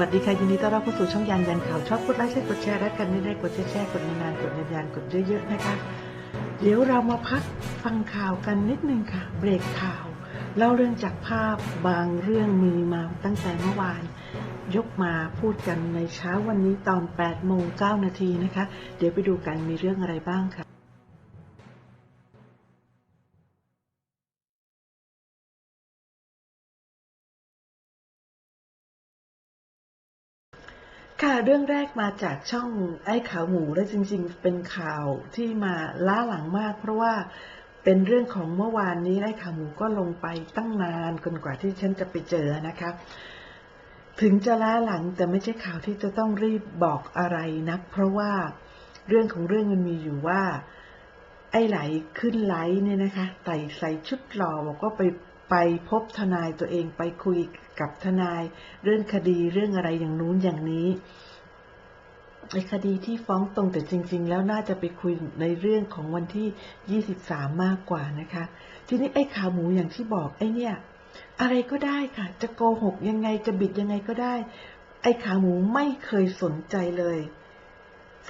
วัสดีค่ะยินดีต้อนรับเข้าสู่ช่องยันยันข่าวชอบกดไลค์ใช่กดแชร์รักกันไม่ได้กดแชร์แชร์กดนานๆกดนานๆกดเยอะๆนะคะ เดี๋ยวเรามาพักฟังข่าวกันนิดนึงค่ะ เบรกข่าวเล่าเรื่องจากภาพบางเรื่องมีมาตั้งแต่เมื่อวาน ยกมาพูดกันในเช้าวันนี้ตอน 8 โมง 9 นาทีนะคะ เดี๋ยวไปดูกันมีเรื่องอะไรบ้างค่ะ ค่ะ เรื่องแรกมาจากช่องไอ้ขาวหมูและจริง ๆ เป็นข่าวที่มาล้าหลังมาก เพราะว่าเป็นเรื่องของเมื่อวานนี้ไอ้ขาวหมูก็ลงไปตั้งนานจนกว่าที่ฉันจะไปเจอนะคะ ถึงจะล้าหลังแต่ไม่ใช่ข่าวที่จะต้องรีบบอกอะไรนัก เพราะว่าเรื่องของเรื่องมันมีอยู่ว่า ไอ้ไหลขึ้นไลเนี่ยนะคะใส่ใส่ชุดหล่อบอกว่าไป ไปพบทนายตัวเองไปคุยกับทนายเรื่องคดีเรื่องอะไรอย่างนู้นอย่างนี้ไอ้คดีที่ฟ้องตรงแต่จริง ๆ แล้วน่าจะไปคุยในเรื่องของวันที่ 23 มากกว่านะคะ ทีนี้ไอ้ข่าวหมูอย่างที่บอกไอ้เนี่ย อะไรก็ได้ค่ะ จะโกหกยังไงจะบิดยังไงก็ได้ ไอ้ขาหมูไม่เคยสนใจเลย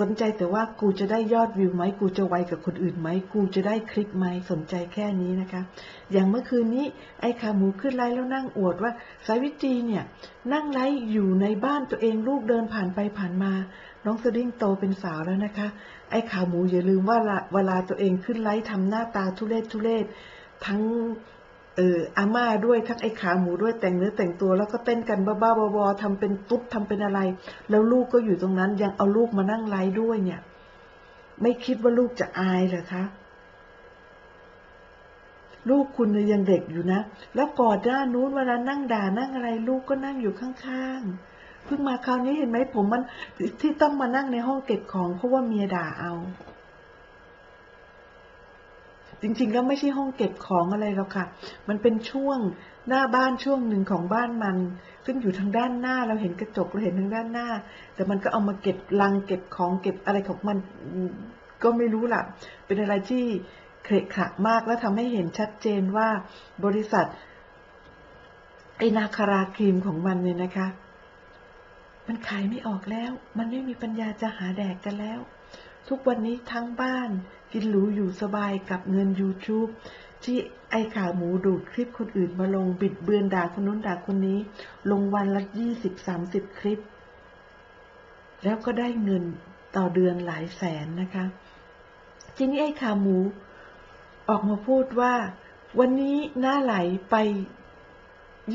สนใจแต่ว่ากูจะได้ยอดวิวไหม กูจะไวกับคนอื่นไหม กูจะได้คลิกไหม สนใจแค่นี้นะคะ อย่างเมื่อคืนนี้ไอ้ขาหมูขึ้นไลฟ์แล้วนั่งอวดว่า สายวิตรีเนี่ย นั่งไลฟ์อยู่ในบ้านตัวเองลูกเดินผ่านไปผ่านมา น้องสดิ้งโตเป็นสาวแล้วนะคะ ไอ้ขาหมูอย่าลืมว่าเวลาตัวเองขึ้นไลฟ์ทำหน้าตาทุเรศทุเรศทั้ง เอออาม่าด้วยทั้งไอ้ขาหมูด้วยแต่งเนื้อแต่งตัว แล้วก็เต้นกันบ้าๆบอๆทำเป็นตุ๊ดทำเป็นอะไร แล้วลูกก็อยู่ตรงนั้นยังเอาลูกมานั่งไลฟ์ด้วยเนี่ย ไม่คิดว่าลูกจะอายเหรอคะลูกคุณเนี่ยยังเด็กอยู่นะ แล้วกอนหน้านู้นเวลานั่งด่านั่งอะไร ลูกก็นั่งอยู่ข้างๆ เพิ่งมาคราวนี้เห็นไหมผมมันที่ต้องมานั่งในห้องเก็บของเพราะว่าเมียด่าเอา จริง ๆ แล้วไม่ใช่ห้องเก็บของอะไรหรอกค่ะ มันเป็นช่วงหน้าบ้านช่วงหนึ่งของบ้านมัน ซึ่งอยู่ทางด้านหน้าเราเห็นกระจกเราเห็นทางด้านหน้า แต่มันก็เอามาเก็บลังเก็บของเก็บอะไรของมันก็ไม่รู้ล่ะ เป็นอะไรที่เคระขะมากแล้วทำให้เห็นชัดเจนว่าบริษัทไอนาคาราครีมของมันเนี่ยนะคะ มันขายไม่ออกแล้ว มันไม่มีปัญญาจะหาแดกกันแล้ว ทุกวันนี้ทั้งบ้าน กินหรูอยู่สบายกับเงิน YouTube ที่ไอข่าวหมูดูดคลิปคนอื่นมาลงบิดเบือนด่าคนนู้นด่าคนนี้ ลงวันละยี่สิบสามสิบคลิป แล้วก็ได้เงินต่อเดือนหลายแสนนะคะ ทีนี้ไอ้ขาวหมู ออกมาพูดว่า วันนี้หน้าไหลไป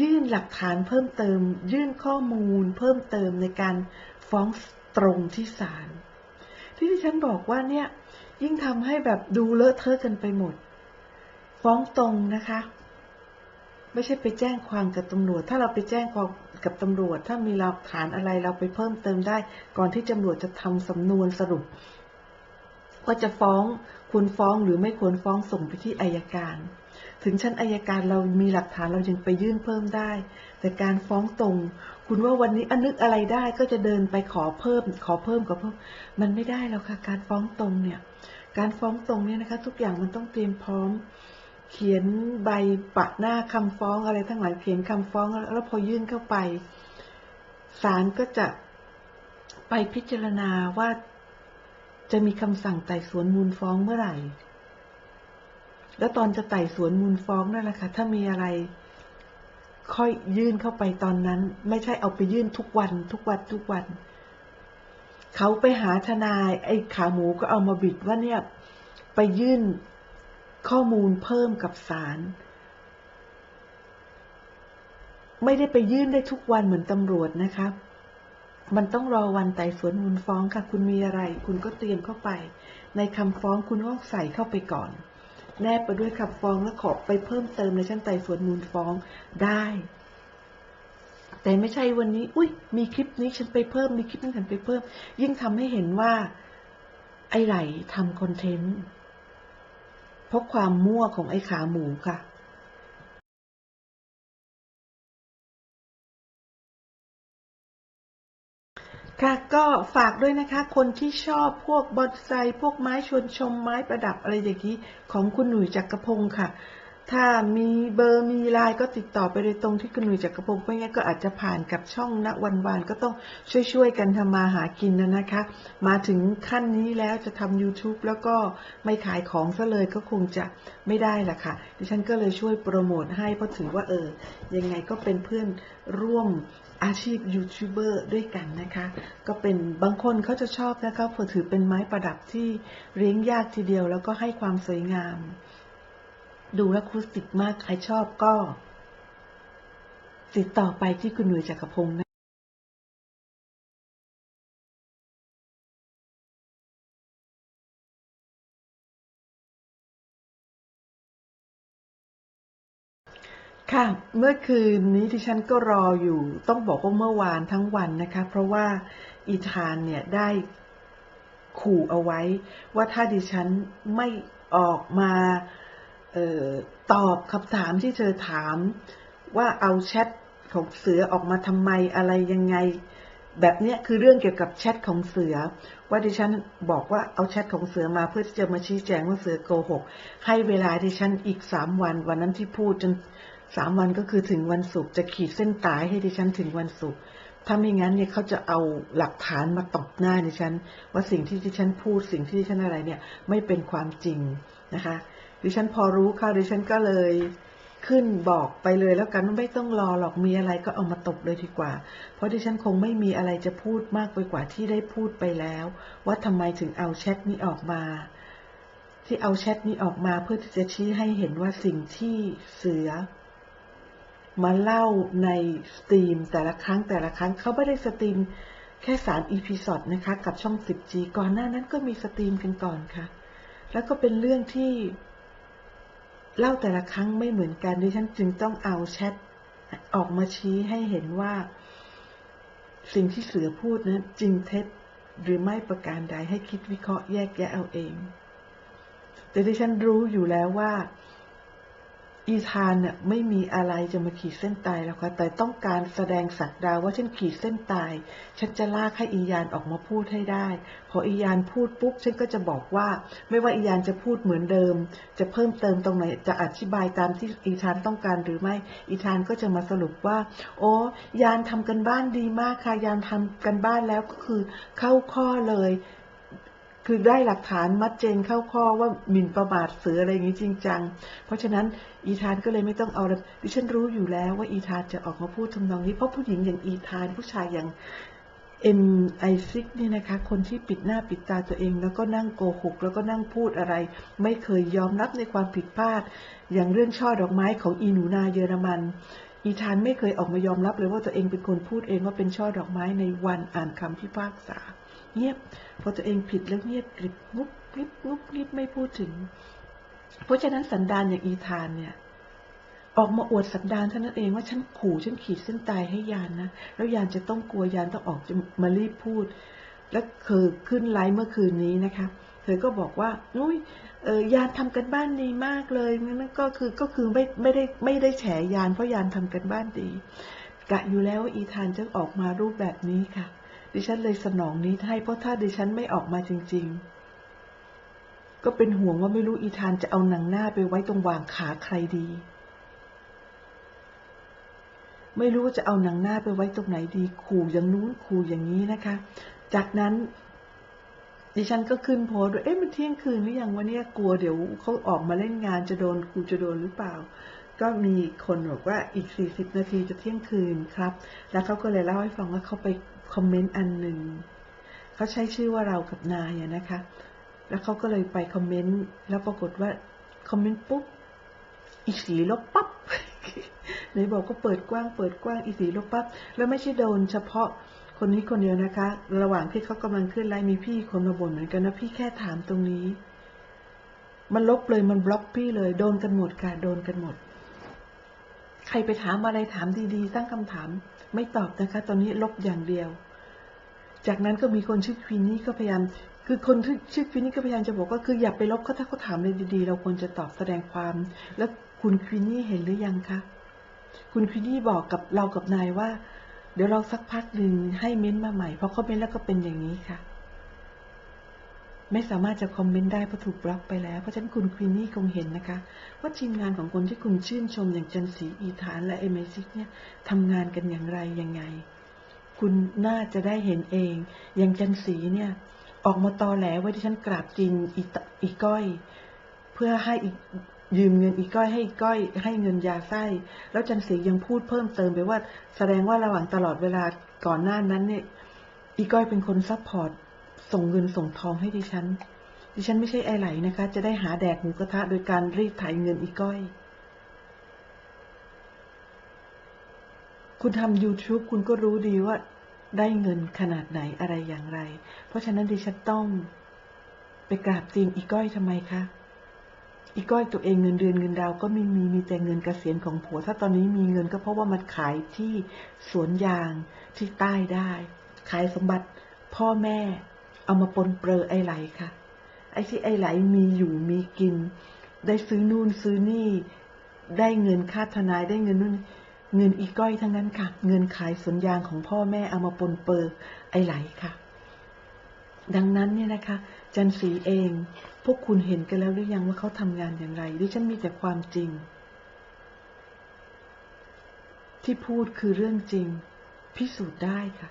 ยื่นหลักฐานเพิ่มเติม ยื่นข้อมูลเพิ่มเติมในการฟ้องตรงที่ศาล ที่ที่ฉันบอกว่าเนี่ย ยิ่งทำให้แบบดูเลอะเทอะกันไปหมด ฟ้องตรงนะคะ ไม่ใช่ไปแจ้งความกับตำรวจ ถ้าเราไปแจ้งความกับตำรวจ ถ้ามีหลักฐานอะไรเราไปเพิ่มเติมได้ ก่อนที่ตำรวจจะทำสำนวนสรุปว่าจะฟ้องควรฟ้องหรือไม่ควรฟ้องส่งไปที่อายการ ถึงชั้นอายการเรามีหลักฐานเรายังไปยื่นเพิ่มได้ แต่การฟ้องตรง คุณว่าวันนี้อนึกอะไรได้ก็จะเดินไปขอเพิ่ม ขอเพิ่มกับเพิ่ม มันไม่ได้แล้วค่ะ การฟ้องตรงเนี่ย การฟ้องตรงเนี่ยนะคะ ทุกอย่างมันต้องเตรียมพร้อม เขียนใบปะหน้าคำฟ้องอะไรทั้งหลายเขียนคำฟ้องแล้วแล้วพอยื่นเข้าไปศาลก็จะไปพิจารณาว่าจะมีคำสั่งไต่สวนมูลฟ้องเมื่อไหร่ แล้วตอนจะไต่สวนมูลฟ้องนั่นแหละค่ะ ถ้ามีอะไร ค่อยยื่นเข้าไปตอนนั้น ไม่ใช่เอาไปยื่นทุกวัน ทุกวันทุกวัน เขาไปหาทนาย ไอ้ขาหมูก็เอามาบิดว่าเนี่ย ไปยื่นข้อมูลเพิ่มกับศาลไม่ได้ไปยื่นได้ทุกวันเหมือนตำรวจนะคะมันต้องรอวันไต่สวนมูลฟ้องค่ะ คุณมีอะไร คุณก็เตรียมเข้าไป ในคำฟ้องคุณต้องใส่เข้าไปก่อน แนบไปด้วยคำฟ้องและขอไปเพิ่มเติมในชั้นไต่สวนมูลฟ้องได้ แต่ไม่ใช่วันนี้ อุ้ยมีคลิปนี้ฉันไปเพิ่ม มีคลิปนี้ฉันไปเพิ่ม ยิ่งทำให้เห็นว่า ไอ้ไหลทำคอนเทนต์เพราะความมั่วของไอ้ขาหมูค่ะ ค่ะก็ฝากด้วยนะคะ คนที่ชอบพวกบอนไซพวกไม้ชวนชมไม้ประดับอะไรอย่างนี้ของคุณหนุ่ยจักรพงศ์ค่ะ ถ้ามีเบอร์มีไลน์ก็ติดต่อไปโดยตรงที่คุณหนุ่ยจักรพงศ์ไม่งั้นก็อาจจะผ่านกับช่องณวันวานก็ต้องช่วยๆกันทำมาหากินนะนะคะ มาถึงขั้นนี้แล้วจะทำ YouTube แล้วก็ไม่ขายของซะเลยก็คงจะไม่ได้ละค่ะ ดิฉันก็เลยช่วยโปรโมทให้เพราะถือว่าเออยังไงก็เป็นเพื่อนร่วม อาชีพยูทูบเบอร์ด้วยกันนะคะ ก็เป็นบางคนเขาจะชอบนะคะเพราะถือเป็นไม้ประดับที่เลี้ยงยากทีเดียวแล้วก็ให้ความสวยงาม ดูแลวคูสติกมาก ใครชอบก็ ติดต่อไปที่คุณหนุ่ยจักรพงศ์นะ ค่ะ เมื่อคืนนี้ที่ฉันก็รออยู่ ต้องบอกว่าเมื่อวานทั้งวันนะคะ เพราะว่าอีธานเนี่ยได้ขู่เอาไว้ ว่าถ้าดิฉันไม่ออกมาออตอบคำถามที่เธอถาม ว่าเอาแชทของเสือออกมาทำไมอะไรยังไง แบบนี้คือเรื่องเกี่ยวกับแชทของเสือ ว่าดิฉันบอกว่าเอาแชทของเสือมาเพื่อที่จะมาชี้แจงว่าเสือโกหก ให้เวลาดิฉันอีกสามวัน วันนั้นที่พูดจน สามวันก็คือถึงวันศุกร์จะขีดเส้นตายให้ดิฉันถึงวันศุกร์ถ้าไม่งั้นเนี่ยเขาจะเอาหลักฐานมาตบหน้าดิฉัน ว่าสิ่งที่ดิฉันพูดสิ่งที่ดิฉันอะไรเนี่ยไม่เป็นความจริงนะคะ ดิฉันพอรู้ค่ะดิฉันก็เลยขึ้นบอกไปเลยแล้วกันไม่ต้องรอหรอกมีอะไรก็เอามาตบเลยดีกว่า เพราะดิฉันคงไม่มีอะไรจะพูดมากไปกว่าที่ได้พูดไปแล้ว ว่าทำไมถึงเอาแชทนี้ออกมา ที่เอาแชทนี้ออกมาเพื่อที่จะชี้ให้เห็นว่าสิ่งที่เสือ มาเล่าในสตรีมแต่ละครั้งแต่ละครั้งเขาไม่ได้สตรีมแค่สามอีพีสดนะคะ กับช่อง 10G ก่อนหน้านั้นก็มีสตรีมกันก่อนค่ะ แล้วก็เป็นเรื่องที่ เล่าแต่ละครั้งไม่เหมือนกันดิฉันจึงต้องเอาแชทออกมาชี้ให้เห็นว่า สิ่งที่เสือพูดนั้นจริงเท็จหรือไม่ประการใดให้คิดวิเคราะห์แยกแยะเอาเอง แต่ดิฉันรู้อยู่แล้วว่า อีธานเนี่ยไม่มีอะไรจะมาขีดเส้นตายแล้วค่ะ แต่ต้องการแสดงสักดาว่าฉันขีดเส้นตาย ฉันจะลากให้อียานออกมาพูดให้ได้ พออียานพูดปุ๊บ ฉันก็จะบอกว่า ไม่ว่าอียานจะพูดเหมือนเดิม จะเพิ่มเติมตรงไหน จะอธิบายตามที่อีธานต้องการหรือไม่ อีธานก็จะมาสรุปว่า โอ้ยานทำกันบ้านดีมากค่ะ ยานทำกันบ้านแล้วก็คือเข้าข้อเลย คือได้หลักฐานมัดเจนเข้าข้อว่าหมิ่นประมาทเสืออะไรอย่างนี้จริงจัง เพราะฉะนั้นอีธานก็เลยไม่ต้องเอาดิฉันรู้อยู่แล้วว่าอีธานจะออกมาพูดทำนองนี้เพราะผู้หญิงอย่างอีธานผู้ชายอย่างเอ็มไอซิกนี่นะคะ คนที่ปิดหน้าปิดตาตัวเอง แล้วก็นั่งโกหก แล้วก็นั่งพูดอะไร ไม่เคยยอมรับในความผิดพลาด อย่างเรื่องช่อดอกไม้ของอีหนูนาเยอรมัน อีธานไม่เคยออกมายอมรับเลยว่าตัวเองเป็นคนพูดเองว่าเป็นช่อดอกไม้ในวันอ่านคำพิพากษา เงียบพอตัวเองผิดแล้วเงียบกริบงุบกริบงุบกริบไม่พูดถึง เพราะฉะนั้นสันดานอย่างอีธานเนี่ยออกมาอวดสันดานเท่านั้นเองว่าฉันขู่ฉันขีดเส้นตายให้ยานนะ แล้วยานจะต้องกลัวยานต้องออกจะมารีบพูด แล้วเคยขึ้นไลฟ์เมื่อคืนนี้นะคะ เธอก็บอกว่านุ้ยเออยานทำกันบ้านดีมากเลยนั่นก็คือก็คือไม่ไม่ได้ไม่ได้แฉยานเพราะยานทำกันบ้านดี กะอยู่แล้วว่าอีธานจะออกมารูปแบบนี้ค่ะ ดิฉันเลยสนองนี้ให้เพราะถ้าดิฉันไม่ออกมาจริง ๆ ก็เป็นห่วงว่าไม่รู้อีธานจะเอาหนังหน้าไปไว้ตรงวางขาใครดี ไม่รู้จะเอาหนังหน้าไปไว้ตรงไหนดี ขู่อย่างนู้นขู่อย่างนี้นะคะ จากนั้น ดิฉันก็ขึ้นโพสด้วยเอ๊ะมันเที่ยงคืนหรือยังวะเนี่ยกลัวเดี๋ยวเขาออกมาเล่นงานจะโดนกูจะโดนหรือเปล่า ก็มีคนบอกว่าอีก 40 นาทีจะเที่ยงคืนครับ แล้วเขาก็เลยเล่าให้ฟังว่าเขาไปคอมเมนต์อันหนึ่งเขาใช้ชื่อว่าเรากับนายนะคะ แล้วเขาก็เลยไปคอมเมนต์แล้วปรากฏว่าคอมเมนต์ปุ๊บอีสีลบปั๊บไหนบอกก็เปิดกว้างเปิดกว้างอีสีลบปั๊บแล้วไม่ใช่โดนเฉพาะ คนนี้คนเดียวนะคะ ระหว่างที่เขากำลังขึ้นไลน์มีพี่คนมาบ่นเหมือนกันนะพี่แค่ถามตรงนี้ มันลบเลยมันบล็อกพี่เลย โดนกันหมดค่ะโดนกันหมด ใครไปถามอะไรถามดีๆตั้งคำถาม ไม่ตอบนะคะ ตอนนี้ลบอย่างเดียว จากนั้นก็มีคนชื่อควินนี่ก็พยายาม คือคนที่ชื่อควินนี่ก็พยายามจะบอกว่าคืออย่าไปลบเขาถ้าเขาถามเลยดีๆ เราควรจะตอบแสดงความ แล้วคุณควินนี่เห็นหรือยังคะคุณควินนี่บอกกับเรากับนายว่า เดี๋ยวเราสักพักหนึ่งให้เม้นต์มาใหม่เพราะเขาเม้นต์แล้วก็เป็นอย่างนี้ค่ะ ไม่สามารถจะคอมเมนต์ได้เพราะถูกบล็อกไปแล้ว เพราะฉะนั้นคุณควีนนี่คงเห็นนะคะ ว่าทีมงานของคนที่คุณชื่นชมอย่างจันสีอีฐานและเอเมซิกเนี่ยทำงานกันอย่างไรยังไง คุณน่าจะได้เห็นเอง อย่างจันสีเนี่ย ออกมาตอแหลว่าที่ฉันกราบจริงอีตอีก้อย เพื่อให้อี ยืมเงินอีก้อยให้ก้อยให้เงินยาไส้ แล้วจันสียังพูดเพิ่มเติมไปว่า แสดงว่าระหว่างตลอดเวลาก่อนหน้านั้นเนี่ย อีก้อยเป็นคนซัพพอร์ตส่งเงินส่งทองให้ดิฉัน ดิฉันไม่ใช่ไอไหลนะคะ จะได้หาแดกหมูกระทะโดยการรีดไถเงินอีก้อย คุณทำ YouTube คุณก็รู้ดีว่า ได้เงินขนาดไหนอะไรอย่างไร เพราะฉะนั้นดิฉันต้อง ไปกราบตีนอีก้อยทำไมคะ อีก้อยตัวเองเงินเดือนเงินดาวก็ไม่มีมีแต่เงินเกษียณของผัว ถ้าตอนนี้มีเงินก็เพราะว่ามันขายที่สวนยางที่ใต้ได้ ขายสมบัติพ่อแม่เอามาปนเปลือไอไหลค่ะ ไอ้ที่ไอไหลมีอยู่มีกิน ได้ซื้อนู่นซื้อนี่ ได้เงินค่าทนายได้เงินนู่นเงินอีก้อยทั้งนั้นค่ะ เงินขายสวนยางของพ่อแม่เอามาปนเปื้อไอไหลค่ะ ดังนั้นเนี่ยนะคะ จันสีเอง พวกคุณเห็นกันแล้วหรือยังว่าเขาทำงานอย่างไร ดิฉันมีแต่ความจริง ที่พูดคือเรื่องจริง พิสูจน์ได้ค่ะ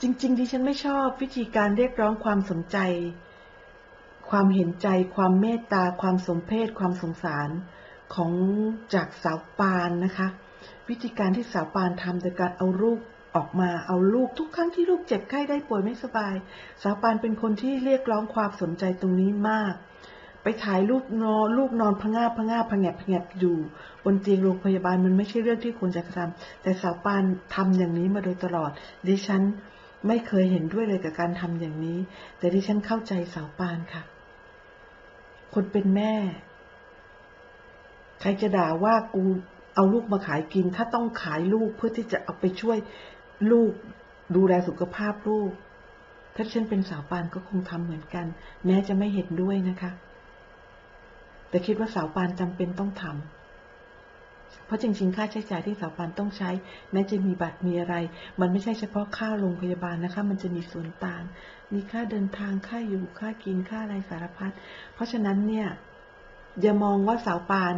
จริงๆดิฉันไม่ชอบวิธีการเรียกร้องความสนใจ ความเห็นใจ ความเมตตา ความสมเพศ ความสงสารของจากสาวปานนะคะ วิธีการที่สาวปานทำโดยการเอาลูกออกมาเอาลูกทุกครั้งที่ลูกเจ็บไข้ได้ป่วยไม่สบาย สาวปานเป็นคนที่เรียกร้องความสนใจตรงนี้มาก ไปถ่ายลูกนอนลูกนอนพะงาพะงาพะแงบพะแงบอยู่บนเตียงโรงพยาบาลมันไม่ใช่เรื่องที่ควรจะทำแต่สาวปานทำอย่างนี้มาโดยตลอด ดิฉันไม่เคยเห็นด้วยเลยกับการทำอย่างนี้ แต่ดิฉันเข้าใจสาวปานค่ะ คนเป็นแม่ ใครจะด่าว่ากูเอาลูกมาขายกิน ถ้าต้องขายลูกเพื่อที่จะเอาไปช่วยลูกดูแลสุขภาพลูก ถ้าฉันเป็นสาวปานก็คงทำเหมือนกัน แม้จะไม่เห็นด้วยนะคะ แต่คิดว่าสาวปานจำเป็นต้องทำ เพราะจริงๆ ค่าใช้จ่ายที่สาวปานต้องใช้แม้จะมีบัตรมีอะไร มันไม่ใช่เฉพาะค่าโรงพยาบาลนะคะ มันจะมีส่วนต่าง มีค่าเดินทางค่าอยู่ค่ากินค่าอะไรสารพัดเพราะฉะนั้นเนี่ยอย่ามองว่าสาวปาน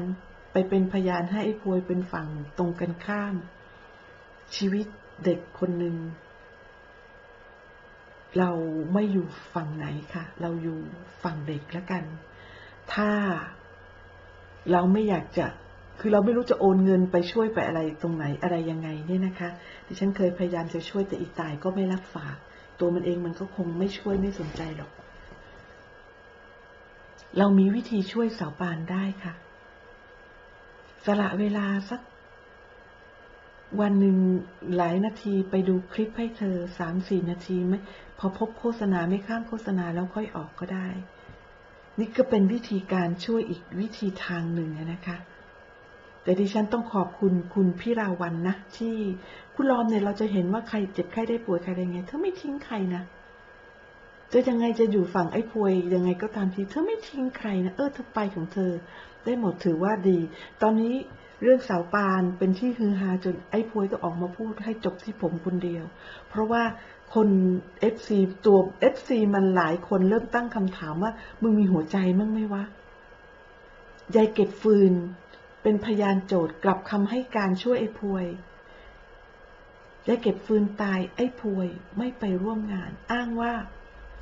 ไปเป็นพยานให้ไอ้พวยเป็นฝั่งตรงกันข้าม ชีวิตเด็กคนหนึ่งเราไม่อยู่ฝั่งไหนค่ะ เราอยู่ฝั่งเด็กแล้วกัน ถ้าเราไม่อยากจะ คือเราไม่รู้จะโอนเงินไปช่วยไปอะไรตรงไหนอะไรยังไงเนี่ยนะคะ ดิฉันเคยพยายามจะช่วยแต่อีตายก็ไม่รับฝาก ตัวมันเองมันก็คงไม่ช่วยไม่สนใจหรอก เรามีวิธีช่วยสาวปานได้ค่ะ สละเวลาสัก วันหนึ่งหลายนาทีไปดูคลิปให้เธอสามสี่นาทีไหมพอพบโฆษณาไม่ข้ามโฆษณาแล้วค่อยออกก็ได้ นี่ก็เป็นวิธีการช่วยอีกวิธีทางหนึ่งนะคะ แต่ดิฉันต้องขอบคุณคุณพี่ราวันนะ ที่คุณรอมเนี่ยเราจะเห็นว่าใครเจ็บไข้ได้ป่วยใครอะไรไงเธอไม่ทิ้งใครนะจะยังไงจะอยู่ฝั่งไอ้พวยยังไงก็ตามทีเธอไม่ทิ้งใครนะเออเธอไปของเธอ ได้หมดถือว่าดี ตอนนี้เรื่องสาวปานเป็นที่ฮือฮาจนไอ้พวยก็ออกมาพูดให้จบที่ผมคนเดียว เพราะว่าคนเอฟซีตัวเอฟซีมันหลายคนเริ่มตั้งคำถามว่า มึงมีหัวใจมั้งไหมวะยายเก็บฟืน เป็นพยานโจทย์กลับคำให้การช่วยไอ้พวยยายเก็บฟืนตายไอ้พวยไม่ไปร่วมงาน อ้างว่า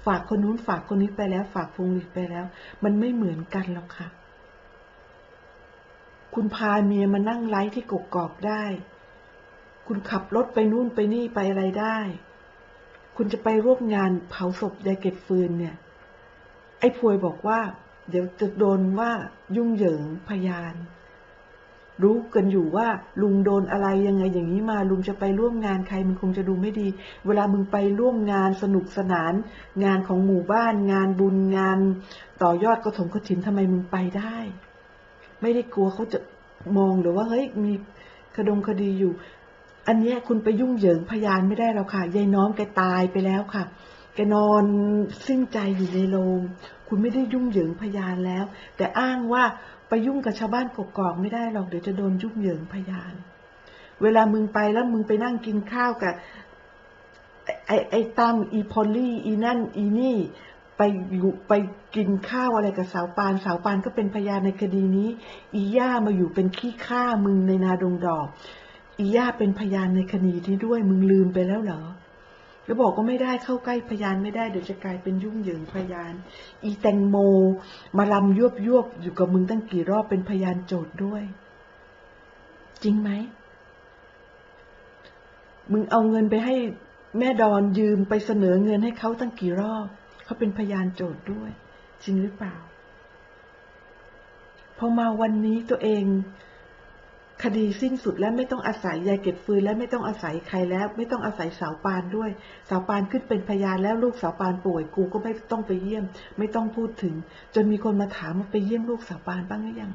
ฝากคนนู้นฝากคนนี้ไปแล้ว ฝากพวงหลีดไปแล้ว มันไม่เหมือนกันหรอกค่ะ คุณพาเมียมานั่งไลฟ์ที่กกอกได้ คุณขับรถไปนู่นไปนี่ไปอะไรได้ คุณจะไปร่วมงานเผาศพยายเก็บฟืนเนี่ย ไอ้พวยบอกว่า เดี๋ยวจะโดนว่ายุ่งเหยิงพยาน รู้กันอยู่ว่าลุงโดนอะไรยังไงอย่างนี้มาลุงจะไปร่วมงานใครมันคงจะดูไม่ดี เวลามึงไปร่วมงานสนุกสนาน งานของหมู่บ้าน งานบุญงาน ต่อยอดกระถมกระถินทำไมมึงไปได้ ไม่ได้กลัวเขาจะมองหรือว่าเฮ้ยมีคดงคดีอยู่ อันนี้คุณไปยุ่งเหยิงพยานไม่ได้แล้วค่ะยายน้อมแกตายไปแล้วค่ะแกนอนสิ้นใจอยู่ในโรงคุณไม่ได้ยุ่งเหยิงพยานแล้ว แต่อ้างว่า ไปยุ่งกับชาวบ้านกกอกไม่ได้หรอกเดี๋ยวจะโดนยุ่งเหยิงพยาน เวลามึงไปแล้วมึงไปนั่งกินข้าวกับไอ้ไอ้ไอ้ตั้มอีพอลลี่อีนั่นอีนี่ไปอยู่ไปกินข้าวอะไรกับสาวปาน สาวปานก็เป็นพยานในคดีนี้ อีย่ามาอยู่เป็นขี้ข้ามึงในนาดงดอก อีย่าเป็นพยานในคดีนี้ด้วยมึงลืมไปแล้วเหรอ แล้วบอกก็ไม่ได้เข้าใกล้พยานไม่ได้เดี๋ยวจะกลายเป็นยุ่งเหยิงพยาน อีแตงโม มาลำยวบยวบอยู่กับมึงตั้งกี่รอบเป็นพยานโจทย์ด้วย จริงไหม มึงเอาเงินไปให้แม่ดอนยืมไปเสนอเงินให้เขาตั้งกี่รอบ เขาเป็นพยานโจทย์ด้วย จริงหรือเปล่า พอมาวันนี้ตัวเอง คดีสิ้นสุดแล้วไม่ต้องอาศัยยายเก็บฟืนและไม่ต้องอาศัยใครแล้ว ไม่ต้องอาศัยสาวปานด้วย สาวปานขึ้นเป็นพยานแล้วลูกสาวปานป่วยกูก็ไม่ต้องไปเยี่ยม ไม่ต้องพูดถึง จนมีคนมาถามว่าไปเยี่ยมลูกสาวปานบ้างหรือยัง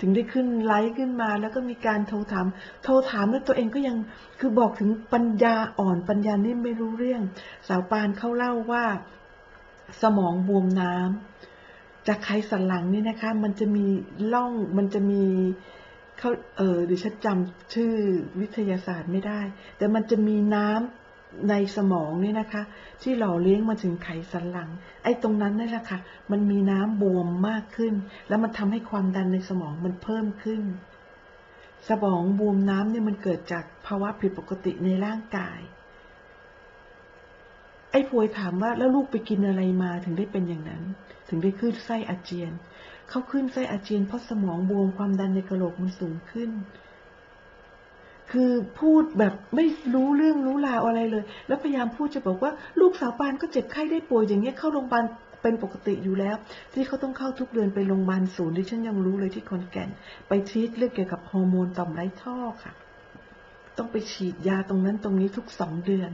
ถึงได้ขึ้นไลฟ์ขึ้นมาแล้วก็มีการโทรถาม โทรถามแล้วตัวเองก็ยังคือบอกถึงปัญญาอ่อนปัญญานี่ไม่รู้เรื่อง สาวปานเขาเล่าว่า สมองบวมน้ำจากไขสันหลังนี่นะคะ มันจะมีล่องมันจะมี เขาเออดิฉันจำชื่อวิทยาศาสตร์ไม่ได้ แต่มันจะมีน้ำในสมองนี่นะคะ ที่หล่อเลี้ยงมาถึงไขสันหลัง ไอ้ตรงนั้นนั่แหละค่ะ มันมีน้ำบวมมากขึ้น แล้วมันทำให้ความดันในสมองมันเพิ่มขึ้น สมองบวมน้ำเนี่ยมันเกิดจากภาวะผิดปกติในร่างกาย ไอ้พวยถามว่าแล้วลูกไปกินอะไรมาถึงได้เป็นอย่างนั้น ถึงได้ขึ้นไส้อาเจียน เขาขึ้นไส้อาเจียนเพราะสมองบวมความดันในกระโหลกมันสูงขึ้น คือพูดแบบไม่รู้เรื่องรู้ราวอะไรเลย แล้วพยายามพูดจะบอกว่า ลูกสาวปานก็เจ็บไข้ได้ป่วยอย่างเงี้ยเข้าโรงพยาบาลเป็นปกติอยู่แล้ว ที่เขาต้องเข้าทุกเดือนไปโรงพยาบาลศูนย์ที่ฉันยังรู้เลยที่คอนแก่น ไปทีตเรื่องเกี่ยวกับฮอร์โมนต่อมไร้ท่อค่ะ ต้องไปฉีดยาตรงนั้นตรงนี้ทุกสองเดือน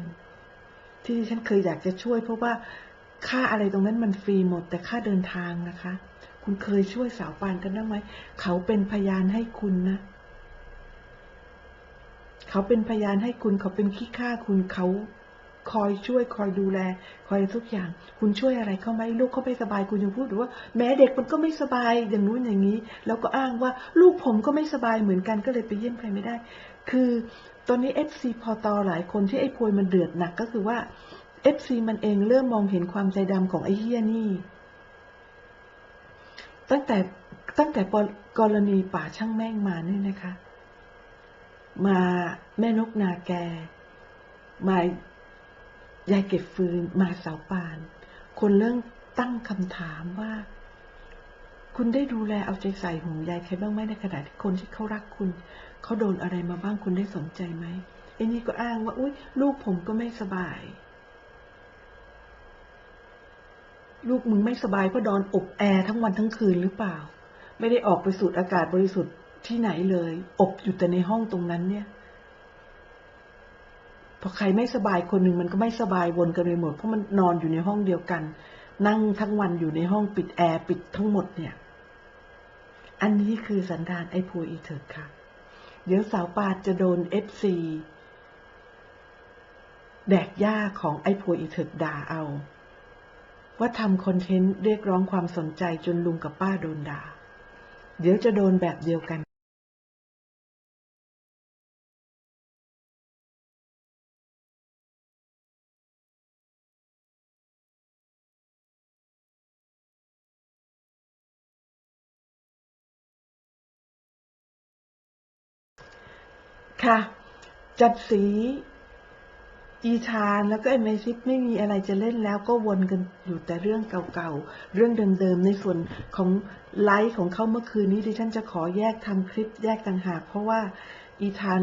ที่ฉันเคยอยากจะช่วยเพราะว่าค่าอะไรตรงนั้นมันฟรีหมด แต่ค่าเดินทางนะคะ คุณเคยช่วยสาวปานกันบ้างไหม เขาเป็นพยานให้คุณนะ เขาเป็นพยานให้คุณ เขาเป็นขี้ข้าคุณ เขาคอยช่วยคอยดูแล คอยทุกอย่าง คุณช่วยอะไรเขาไหมลูกเขาไม่สบายคุณยังพูดหรือว่า แม้เด็กมันก็ไม่สบายอย่างนู้นอย่างนี้ แล้วก็อ้างว่าลูกผมก็ไม่สบายเหมือนกันก็เลยไปเยี่ยมใครไม่ได้ คือตอนนี้เอฟซีพอตอหลายคนที่ไอ้พวยมันเดือดหนักก็คือว่าเอฟซีมันเองเริ่มมองเห็นความใจดำของไอ้เฮียนี่ ตั้งแต่ตั้งแต่กรณีป่าช่างแม่งมาเนี่ยนะคะ มาแม่นกนาแก มายายเก็บฟืน มาเสาปาน คนเริ่มตั้งคำถามว่า คุณได้ดูแลเอาใจใส่ห่วงใยใครบ้างไหมในขณะที่คนที่เขารักคุณ เขาโดนอะไรมาบ้างคุณได้สนใจไหมไอ้นี่ก็อ้างว่าอุ้ยลูกผมก็ไม่สบาย ลูกมึงไม่สบายเพราะนอนอบแอร์ทั้งวันทั้งคืนหรือเปล่า ไม่ได้ออกไปสูดอากาศบริสุทธิ์ที่ไหนเลย อบอยู่แต่ในห้องตรงนั้นเนี่ย พอใครไม่สบายคนหนึ่งมันก็ไม่สบายวนกันไปหมดเพราะมันนอนอยู่ในห้องเดียวกัน นั่งทั้งวันอยู่ในห้องปิดแอร์ปิดทั้งหมดเนี่ย อันนี้คือสันดานไอ้พูอีเถิดค่ะ เดี๋ยวสาวปาดจะโดนเอฟซีแดกหญ้าของไอ้พูอีเถิดด่าเอา ว่าทำคอนเทนต์เรียกร้องความสนใจจนลุงกับป้าโดนด่า เดี๋ยวจะโดนแบบเดียวกันค่ะ จัดสี อีธานแล้วก็เอเมซิปไม่มีอะไรจะเล่นแล้วก็วนกันอยู่แต่เรื่องเก่าๆ เรื่องเดิมๆ ในส่วนของไลฟ์ของเขาเมื่อคืนนี้ดิฉันจะขอแยกทำคลิปแยกต่างหาก เพราะว่าอีธาน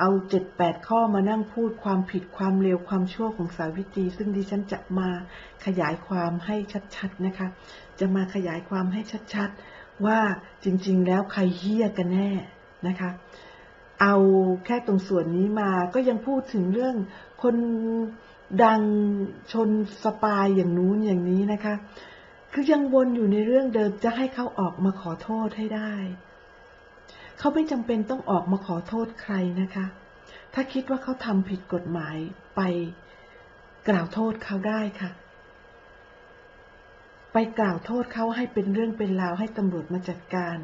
เอาเจ็ดแปดข้อมานั่งพูดความผิดความเลวความชั่วของสาวิตรีซึ่งดิฉันจะมาขยายความให้ชัดๆนะคะ จะมาขยายความให้ชัดๆ ว่าจริงๆ แล้วใครเฮี้ยกันแน่นะคะ เอาแค่ตรงส่วนนี้มาก็ยังพูดถึงเรื่องคนดังชนสปายอย่างนู้นอย่างนี้นะคะ คือยังวนอยู่ในเรื่องเดิมจะให้เขาออกมาขอโทษให้ได้ เขาไม่จำเป็นต้องออกมาขอโทษใครนะคะ ถ้าคิดว่าเขาทำผิดกฎหมายไปกล่าวโทษเขาได้ค่ะ ไปกล่าวโทษเขาให้เป็นเรื่องเป็นราวให้ตำรวจมาจัดการ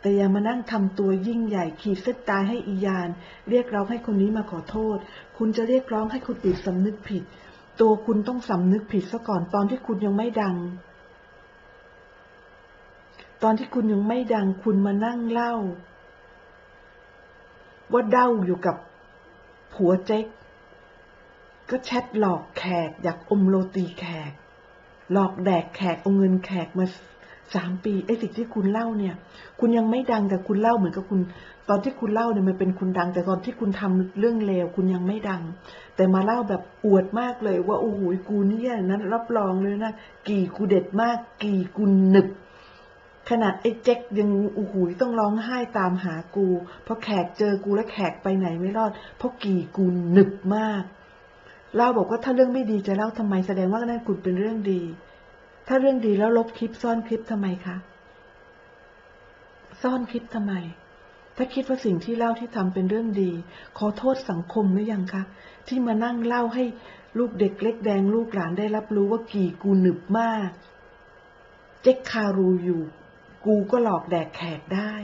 แต่อย่ามานั่งทำตัวยิ่งใหญ่ขีดเส้นตายให้อียาน เรียกร้องให้คนนี้มาขอโทษ คุณจะเรียกร้องให้คนอื่นสำนึกผิด ตัวคุณต้องสำนึกผิดซะก่อนตอนที่คุณยังไม่ดัง ตอนที่คุณยังไม่ดังคุณมานั่งเล่า ว่าเด้าอยู่กับผัวเจ๊กก็แชทหลอกแขกอยากอมโรตีแขก หลอกแดกแขกเอาเงินแขกมาสามปีไอ้สิ่งที่คุณเล่าเนี่ย คุณยังไม่ดังแต่คุณเล่าเหมือนกับคุณ ตอนที่คุณเล่าเนี่ยมันเป็นคุณดัง แต่ตอนที่คุณทำเรื่องเลวคุณยังไม่ดัง แต่มาเล่าแบบอวดมากเลยว่าโอ้โหกูเนี่ยนั้นรับรองเลยนะกี่กูเด็ดมาก กี่กูหนึบขนาดไอ้เจ๊กยังโอ้โหต้องร้องไห้ตามหากู เพราะแขกเจอกูแล้วแขกไปไหนไม่รอด เพราะกี่กูหนึบมาก เล่าบอกว่าถ้าเรื่องไม่ดีจะเล่าทำไมแสดงว่านั่นคุณเป็นเรื่องดี ถ้าเรื่องดีแล้วลบคลิปซ่อนคลิปทำไมคะ ซ่อนคลิปทำไม ถ้าคิดว่าสิ่งที่เล่าที่ทำเป็นเรื่องดี ขอโทษสังคมหรือยังคะ ที่มานั่งเล่าให้ลูกเด็กเล็กแดงลูกหลานได้รับรู้ว่ากี่กูหนึบมาก เจ๊กคารูอยู่ กูก็หลอกแดกแขกได้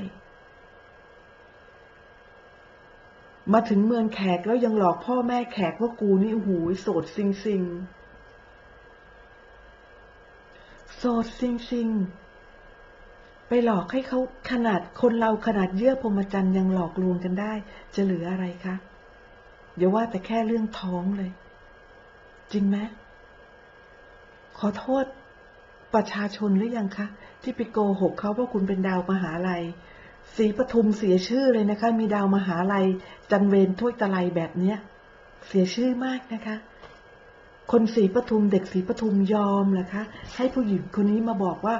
มาถึงเมืองแขกแล้วยังหลอกพ่อแม่แขกว่ากูนี่หูยโสดซิงซิงโสดซิงซิงไปหลอกให้เขาขนาดคนเราขนาดเยื่อพรมจรรย์ยังหลอกลวงกันได้ จะเหลืออะไรคะอย่าว่าแต่แค่เรื่องท้องเลย จริงไหมขอโทษประชาชนหรือยังคะ ที่ไปโกหกเขาว่าคุณเป็นดาวมหาลัย ศรีปทุมเสียชื่อเลยนะคะ มีดาวมหาลัย จันเวรถ้วยตะไลแบบเนี้ย เสียชื่อมากนะคะ คนศรีปทุมเด็กศรีปทุมยอมเหรอคะ ให้ผู้หญิงคนนี้มาบอกว่า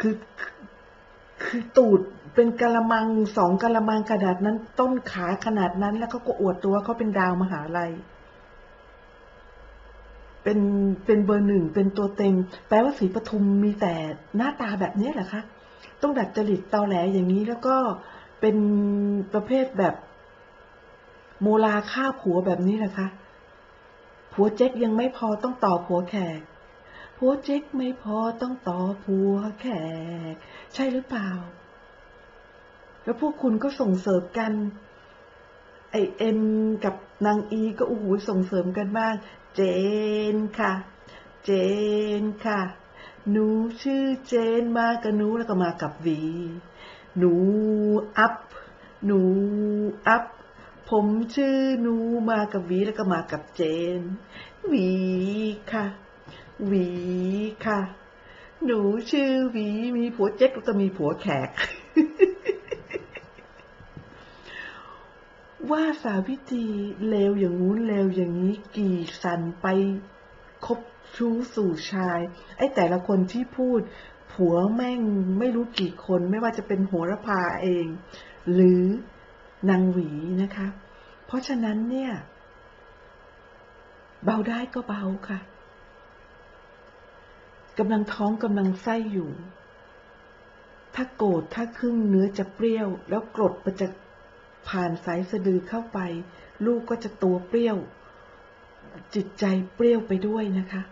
คือคือตูดเป็นกะละมังสองกะละมังขนาดนั้น ต้นขาขนาดนั้น แล้วเขาก็อวดตัวเขาเป็นดาวมหาลัย เป็นเป็นเบอร์หนึ่งเป็นตัวเต็งแปลว่าศรีปทุมมีแต่หน้าตาแบบนี้เหรอคะ ต้องดัดจริตตอแหลอย่างนี้แล้วก็เป็นประเภทแบบโมลาฆ่าผัวแบบนี้เหรอคะ ผัวเจ๊กยังไม่พอต้องต่อผัวแขก ผัวเจ๊กไม่พอต้องต่อผัวแขก ใช่หรือเปล่า แล้วพวกคุณก็ส่งเสริมกัน ไอเอ็มกับนางอีก็โอ้โหส่งเสริมกันมาก เจนค่ะ เจนค่ะ หนูชื่อเจนมากับหนูแล้วก็มากับวี หนูอัพ หนูอัพ ผมชื่อหนูมากับวีแล้วก็มากับเจน วีค่ะ วีค่ะ หนูชื่อวีมีผัวเจ๊กแล้วก็มีผัวแขก ว่าสาวิตรีเลวอย่างงู้นเลวอย่างนี้กี่สันไปคบ ชู้สู่ชาย ไอ้แต่ละคนที่พูด ผัวแม่งไม่รู้กี่คนไม่ว่าจะเป็นโหระพาเอง หรือนางหวีนะคะ เพราะฉะนั้นเนี่ย เบาได้ก็เบาค่ะกำลังท้องกำลังไส้อยู่ ถ้าโกรธถ้าครึ่งเนื้อจะเปรี้ยว แล้วกรดมันจะผ่านสายสะดือเข้าไป ลูกก็จะตัวเปรี้ยว จิตใจเปรี้ยวไปด้วยนะคะ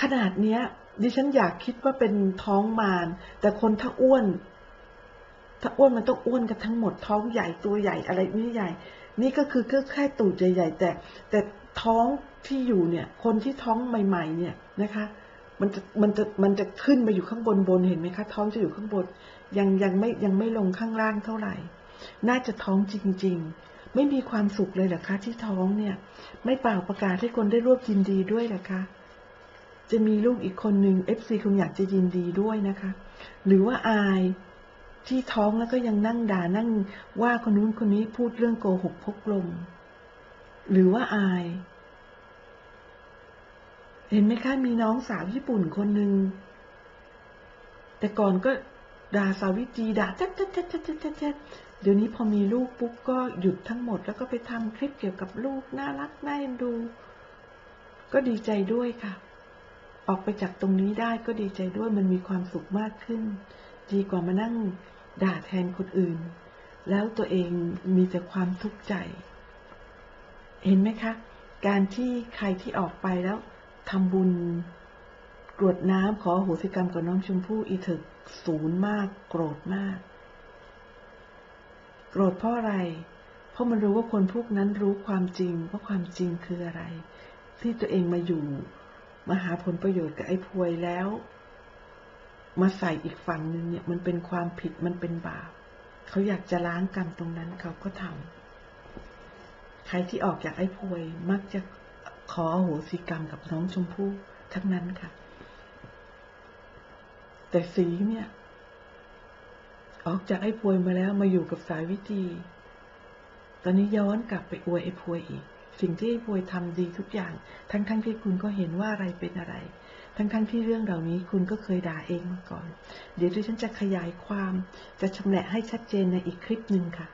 ขนาดเนี้ย ดิฉันอยากคิดว่าเป็นท้องมาร แต่คนถ้าอ้วน ถ้าอ้วนมันต้องอ้วนกันทั้งหมดท้องใหญ่ตัวใหญ่อะไรนี่ใหญ่ นี่ก็คือก็แค่ตูดใหญ่ๆแต่ แต่ท้องที่อยู่เนี่ย คนที่ท้องใหม่ ๆ เนี่ยนะคะมันจะมันจะมันจะขึ้นมาอยู่ข้างบนบนเห็นไหมคะท้องจะอยู่ข้างบนยังยังไม่ยังไม่ลงข้างล่างเท่าไหร่ น่าจะท้องจริง ๆ ไม่มีความสุขเลยเหรอคะที่ท้องเนี่ย ไม่เปล่าประกาศให้คนได้ร่วมยินดีด้วยเหรอคะ จะมีลูกอีกคนหนึ่งเอฟซีคงอยากจะยินดีด้วยนะคะ หรือว่าอายที่ท้องแล้วก็ยังนั่งด่านั่งว่าคนนู้นคนนี้พูดเรื่องโกหกพกลม หรือว่าอาย เห็นไหมคะมีน้องสาวญี่ปุ่นคนหนึ่งแต่ก่อนก็ด่าสาวิตรีด่าแจ๊ดแจ๊ดแจ๊ดแจ๊ดแจ๊ดแจ๊ดเดี๋ยวนี้พอมีลูกปุ๊บก็หยุดทั้งหมด แล้วก็ไปทำคลิปเกี่ยวกับลูกน่ารักน่าเอ็นดู ก็ดีใจด้วยค่ะ ออกไปจากตรงนี้ได้ก็ดีใจด้วยมันมีความสุขมากขึ้น ดีกว่ามานั่งด่าแทนคนอื่น แล้วตัวเองมีแต่ความทุกข์ใจ เห็นไหมคะ การที่ใครที่ออกไปแล้วทำบุญกรวดน้ำขอโหสิกรรมกับน้องชมพู่อีถึกศูนย์มาก โกรธมาก โกรธเพราะอะไร เพราะมันรู้ว่าคนพวกนั้นรู้ความจริงว่าความจริงคืออะไร ที่ตัวเองมาอยู่ มาหาผลประโยชน์กับไอ้พวยแล้ว มาใส่อีกฝั่งหนึ่งเนี่ย มันเป็นความผิดมันเป็นบาปเขาอยากจะล้างกรรมตรงนั้นเขาก็ทำใครที่ออกจากไอ้พวยมักจะขอโหสิกรรมกับน้องชมพู่ทั้งนั้นค่ะ แต่สีเนี่ย ออกจากไอ้พวยมาแล้วมาอยู่กับสายวิธี ตอนนี้ย้อนกลับไปอวยไอ้พวยอีก สิ่งที่ไอ้พวยทำดีทุกอย่าง ทั้งๆทที่คุณก็เห็นว่าอะไรเป็นอะไร ทั้งๆทที่เรื่องเหล่านี้คุณก็เคยด่าเองมาก่อน เดี๋ยวดิฉันจะขยายความ จะชำแหละให้ชัดเจนในอีกคลิปหนึ่งค่ะ